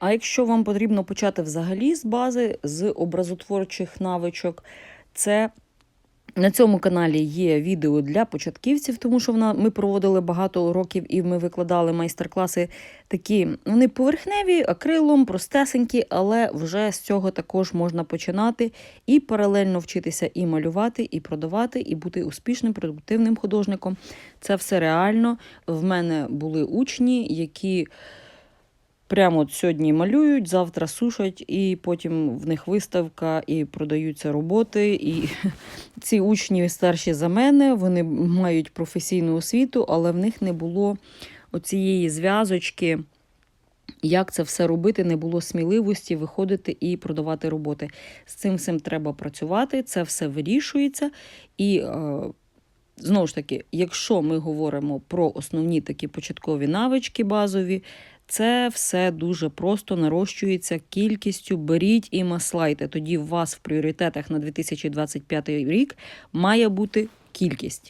А якщо вам потрібно почати взагалі з бази, з образотворчих навичок, це на цьому каналі є відео для початківців, тому що вона, ми проводили багато уроків і ми викладали майстер-класи такі, вони поверхневі, акрилом, простесенькі, але вже з цього також можна починати і паралельно вчитися і малювати, і продавати, і бути успішним, продуктивним художником. Це все реально. В мене були учні, які. Прямо от сьогодні малюють, завтра сушать, і потім в них виставка, і продаються роботи. І ці учні старші за мене, вони мають професійну освіту, але в них не було оцієї зв'язочки. Як це все робити, не було сміливості виходити і продавати роботи. З цим всім треба працювати, це все вирішується. І е, знову ж таки, якщо ми говоримо про основні такі початкові навички базові, це все дуже просто нарощується кількістю. Беріть і маслайте. Тоді у вас в пріоритетах на 2025 рік має бути кількість.